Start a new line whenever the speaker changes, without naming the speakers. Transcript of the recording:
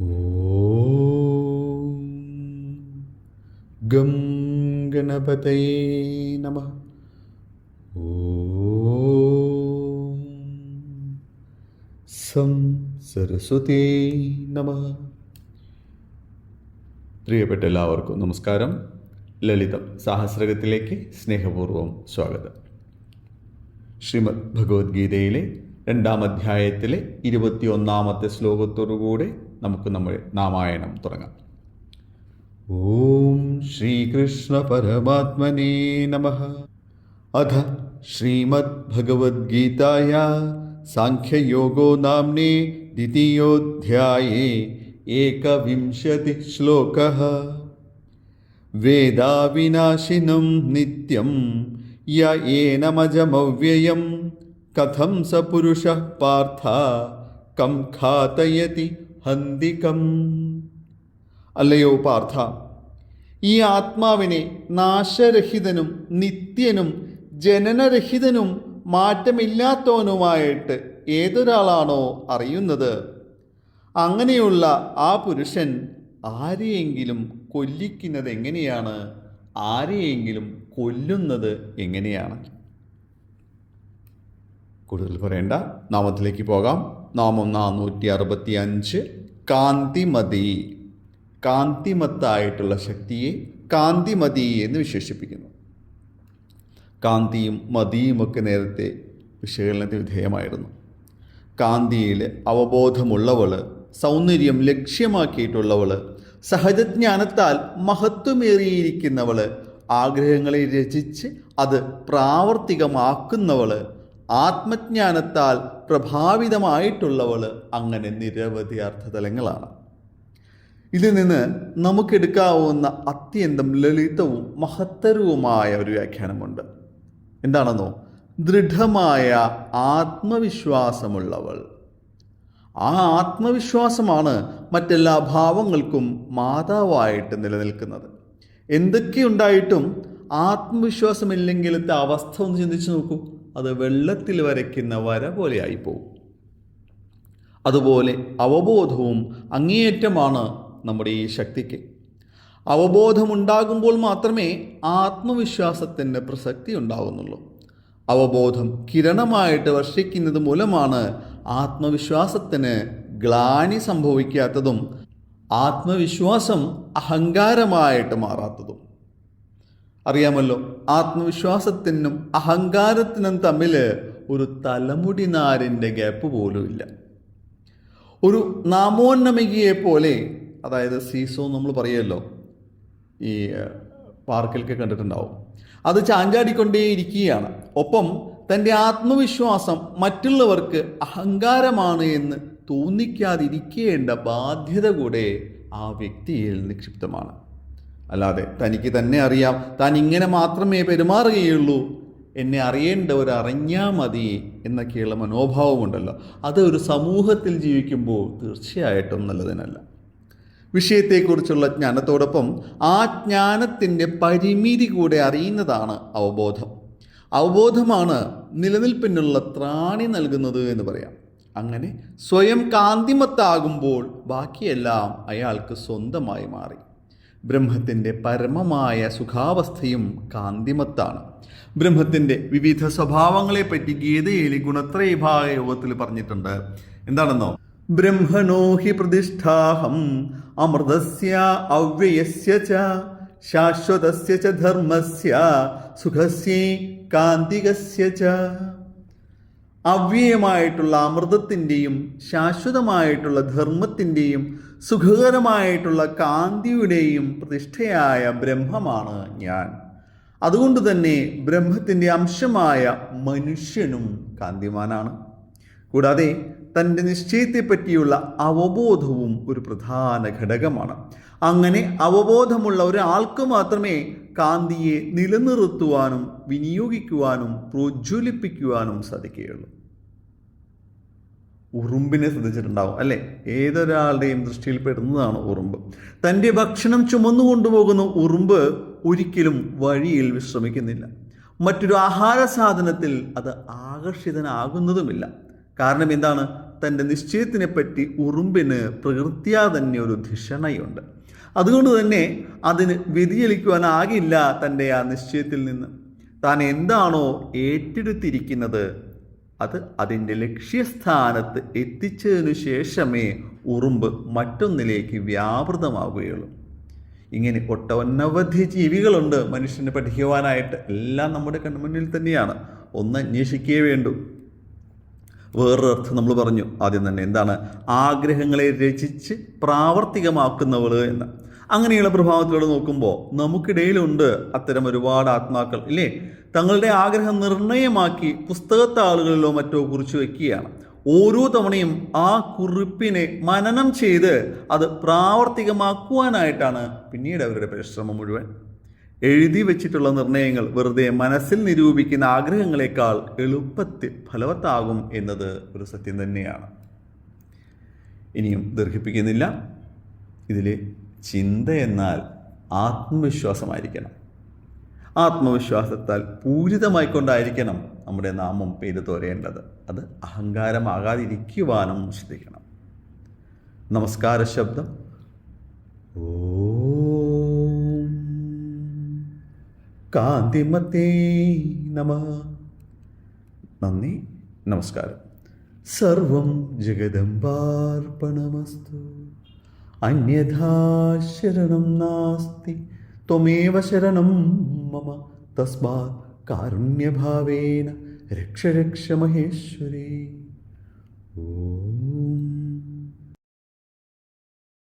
ഓം gum ഗണപതയേ നമ. ഓം some സരസ്വതേ നമ. പ്രിയപ്പെട്ട എല്ലാവർക്കും നമസ്കാരം. ലളിതം സാഹസ്രകത്തിലേക്ക് സ്നേഹപൂർവം സ്വാഗതം. ശ്രീമദ് ഭഗവത്ഗീതയിലെ രണ്ടാം അധ്യായത്തിലെ ഇരുപത്തിയൊന്നാമത്തെ ശ്ലോകത്തോടുകൂടെ നമുക്ക് നമ്മൾ നാമായണം തുടങ്ങാം. ഓം ശ്രീകൃഷ്ണ പരമാത്മനേ നമ. അധ ശ്രീമദ് ഭഗവത്ഗീതായ സാഖ്യയോഗോ നാംനേ ദ്വിതീയോധ്യായേ ഏകവിംശതി ശ്ലോകः. വേദാവിനാശിനം നിത്യം യ ഏനമജമവ്യയം. കഥം സ പുരുഷ പാർത്ഥ കം ഘാതയതി ഹന്തികം. അല്ലയോ പാർത്ഥ ഈ ആത്മാവിനെ നാശരഹിതനും നിത്യനും ജനനരഹിതനും മാറ്റമില്ലാത്തവനുമായിട്ട് ഏതൊരാളാണോ അറിയുന്നത്? അങ്ങനെയുള്ള ആ പുരുഷൻ ആരെയെങ്കിലും കൊല്ലിക്കുന്നത് എങ്ങനെയാണ്? ആരെയെങ്കിലും കൊല്ലുന്നത് എങ്ങനെയാണ്? കൂടുതൽ പറയേണ്ട. നാമത്തിലേക്ക് പോകാം. നാമം നാനൂറ്റി അറുപത്തി അഞ്ച് കാന്തിമതി. കാന്തിമത്തായിട്ടുള്ള ശക്തിയെ കാന്തിമതി എന്ന് വിശേഷിപ്പിക്കുന്നു. കാന്തിയും മതിയുമൊക്കെ നേരത്തെ വിശകലനത്തിന് വിധേയമായിരുന്നു. കാന്തിയിൽ അവബോധമുള്ളവൾ സൗന്ദര്യം ലക്ഷ്യമാക്കിയിട്ടുള്ളവൾ സഹജജ്ഞാനത്താൽ മഹത്വമേറിയിരിക്കുന്നവൾ ആഗ്രഹങ്ങളെ രചിച്ച് അത് പ്രാവർത്തികമാക്കുന്നവൾ ആത്മജ്ഞാനത്താൽ പ്രഭാവിതമായിട്ടുള്ളവൾ അങ്ങനെ നിരവധി അർത്ഥതലങ്ങളാണ്. ഇതിൽ നിന്ന് നമുക്കെടുക്കാവുന്ന അത്യന്തം ലളിതവും മഹത്തരവുമായ ഒരു വ്യാഖ്യാനമുണ്ട്. എന്താണെന്നോ? ദൃഢമായ ആത്മവിശ്വാസമുള്ളവൾ. ആ ആത്മവിശ്വാസമാണ് മറ്റെല്ലാ ഭാവങ്ങൾക്കും മാതാവായിട്ട് നിലനിൽക്കുന്നത്. എന്തൊക്കെയുണ്ടായിട്ടും ആത്മവിശ്വാസമില്ലെങ്കിലത്തെ അവസ്ഥ ഒന്ന് ചിന്തിച്ചു നോക്കൂ. അത് വെള്ളത്തിൽ വരയ്ക്കുന്ന വര പോലെയായി പോകും അതുപോലെ അവബോധവും അങ്ങേയറ്റമാണ് നമ്മുടെ ഈ ശക്തിക്ക്. അവബോധമുണ്ടാകുമ്പോൾ മാത്രമേ ആത്മവിശ്വാസത്തിന്റെ പ്രസക്തി ഉണ്ടാകുന്നുള്ളൂ അവബോധം കിരണമായിട്ട് വർഷിക്കുന്നത് മൂലമാണ് ആത്മവിശ്വാസത്തിന് ഗ്ലാനി സംഭവിക്കാത്തതും ആത്മവിശ്വാസം അഹങ്കാരമായിട്ട് മാറാത്തതും. അറിയാമല്ലോ ആത്മവിശ്വാസത്തിനും അഹങ്കാരത്തിനും തമ്മിൽ ഒരു തലമുടി നാരിന്റെ ഗ്യാപ്പ് പോലുമില്ല ഒരു നാമോന്നമികയെ പോലെ അതായത് സീസോ നമ്മൾ പറയുമല്ലോ ഈ പാർക്കിലൊക്കെ കണ്ടിട്ടുണ്ടാവും. അത് ചാഞ്ചാടിക്കൊണ്ടേ ഇരിക്കുകയാണ് ഒപ്പം തന്റെ ആത്മവിശ്വാസം മറ്റുള്ളവർക്ക് അഹങ്കാരമാണ് എന്ന് തോന്നിക്കാതിരിക്കേണ്ട ബാധ്യത കൂടെ ആ വ്യക്തിയിൽ നിക്ഷിപ്തമാണ് അല്ലാതെ തനിക്ക് തന്നെ അറിയാം. താൻ ഇങ്ങനെ മാത്രമേ പെരുമാറുകയുള്ളൂ. എന്നെ അറിയേണ്ട ഒരു അറിഞ്ഞാൽ മതി എന്നൊക്കെയുള്ള മനോഭാവമുണ്ടല്ലോ. അത് ഒരു സമൂഹത്തിൽ ജീവിക്കുമ്പോൾ തീർച്ചയായിട്ടും നല്ലതിനല്ല. വിഷയത്തെക്കുറിച്ചുള്ള ജ്ഞാനത്തോടൊപ്പം ആ ജ്ഞാനത്തിന്റെ പരിമിതി കൂടെ അറിയുന്നതാണ് അവബോധം. അവബോധമാണ് നിലനിൽപ്പിനുള്ള ത്രാണി നൽകുന്നത് എന്ന് പറയാം. അങ്ങനെ സ്വയം കാന്തിമത്താകുമ്പോൾ ബാക്കിയെല്ലാം അയാൾക്ക് സ്വന്തമായി മാറി. ബ്രഹ്മത്തിന്റെ പരമമായ സുഖാവസ്ഥയും കാന്തിമത്താണ്. ബ്രഹ്മത്തിന്റെ വിവിധ സ്വഭാവങ്ങളെപ്പറ്റി ഗീതയിലെ ഗുണത്രയഭാഗ യോഗത്തിൽ പറഞ്ഞിട്ടുണ്ട്. എന്താണെന്നോ? ബ്രഹ്മണോ ഹി പ്രതിഷ്ഠാഹം അമൃതസ്യ അവ്യയസ്യ ച ശാശ്വതസ്യ ച ധർമ്മസ്യ സുഖസ്യ കാന്തികസ്യ ച അവ്യയമായിട്ടുള്ള അമൃതത്തിന്റെയും ശാശ്വതമായിട്ടുള്ള ധർമ്മത്തിന്റെയും സുഖകരമായിട്ടുള്ള കാന്തിയുടെയും പ്രതിഷ്ഠയായ ബ്രഹ്മമാണ് ഞാൻ. അതുകൊണ്ട് തന്നെ ബ്രഹ്മത്തിന്റെ അംശമായ മനുഷ്യനും കാന്തിമാനാണ്. കൂടാതെ തന്റെ നിശ്ചയത്തെപ്പറ്റിയുള്ള അവബോധവും ഒരു പ്രധാന ഘടകമാണ്. അങ്ങനെ അവബോധമുള്ള ഒരാൾക്ക് മാത്രമേ കാന്തിയെ നിലനിർത്തുവാനും വിനിയോഗിക്കുവാനും പ്രോജ്വലിപ്പിക്കുവാനും സാധിക്കുകയുള്ളൂ. ഉറുമ്പിനെ ശ്രദ്ധിച്ചിട്ടുണ്ടാവും അല്ലേ? ഏതൊരാളുടെയും ദൃഷ്ടിയിൽ പെടുന്നതാണ് ഉറുമ്പ്. തന്റെ ഭക്ഷണം ചുമന്നു കൊണ്ടുപോകുന്ന ഉറുമ്പ് ഒരിക്കലും വഴിയിൽ വിശ്രമിക്കുന്നില്ല. മറ്റൊരു ആഹാര സാധനത്തിൽ അത് ആകർഷിതനാകുന്നതുമില്ല. കാരണം എന്താണ്? തന്റെ നിശ്ചയത്തിനെപ്പറ്റി ഉറുമ്പിന് പ്രകൃത്യാ തന്നെ ഒരു ധിഷണയുണ്ട്. അതുകൊണ്ട് തന്നെ അതിന് വ്യതിചലിക്കുവാനാകില്ല തന്റെ ആ നിശ്ചയത്തിൽ നിന്ന്. താൻ എന്താണോ ഏറ്റെടുത്തിരിക്കുന്നത് അത് അതിന്റെ ലക്ഷ്യസ്ഥാനത്ത് എത്തിച്ചതിനു ശേഷമേ ഉറുമ്പ് മറ്റൊന്നിലേക്ക് വ്യാപൃതമാവുകയുള്ളൂ. ഇങ്ങനെ ഒട്ടനവധി ജീവികളുണ്ട്. മനുഷ്യനെ പഠിക്കുവാനായിട്ട് എല്ലാം നമ്മുടെ കൺമുന്നിൽ തന്നെയാണ്. ഒന്ന് അന്വേഷിക്കേ വേണ്ടൂ. വേറൊരു അർത്ഥം നമ്മൾ പറഞ്ഞു ആദ്യം തന്നെ. എന്താണ്? ആഗ്രഹങ്ങളെ രചിച്ച് പ്രാവർത്തികമാക്കുന്നവൾ എന്ന്. അങ്ങനെയുള്ള പ്രഭാവത്തിലൂടെ നോക്കുമ്പോൾ നമുക്കിടയിലുണ്ട് അത്തരം ഒരുപാട് ആത്മാക്കൾ. ഇല്ലേ? തങ്ങളുടെ ആഗ്രഹം നിർണയമാക്കി പുസ്തകത്താളുകളിലോ മറ്റോ കുറിച്ച് വയ്ക്കുകയാണ് ഓരോ തവണയും ആ കുറിപ്പിനെ മനനം ചെയ്ത് അത് പ്രാവർത്തികമാക്കുവാനായിട്ടാണ് പിന്നീട് അവരുടെ പരിശ്രമം മുഴുവൻ. എഴുതി വെച്ചിട്ടുള്ള നിർണയങ്ങൾ വെറുതെ മനസ്സിൽ നിരൂപിക്കുന്ന ആഗ്രഹങ്ങളെക്കാൾ എളുപ്പത്തിൽ ഫലവത്താകും എന്നത് ഒരു സത്യം തന്നെയാണ്. ഇനിയും ദീർഘിപ്പിക്കുന്നില്ല. ഇതിൽ ചിന്ത എന്നാൽ ആത്മവിശ്വാസമായിരിക്കണം. ആത്മവിശ്വാസത്താൽ പൂരിതമായിക്കൊണ്ടായിരിക്കണം നമ്മുടെ നാമം പേര് തോരേണ്ടത്. അത് അഹങ്കാരമാകാതിരിക്കുവാനും ശ്രദ്ധിക്കണം. നമസ്കാര ശബ്ദം ഓം കാന്തിമത്തേ നമ. നന്ദി നമസ്കാരം. സർവം ജഗദംബാർപ്പണമസ്തു. അന്യഥാ ശരണം നാസ്തി ത്വമേവ ശരണം മമ. തസ്മാ കാരുണ്യഭാവേന രക്ഷ രക്ഷ മഹേശ്വരേ. ഓ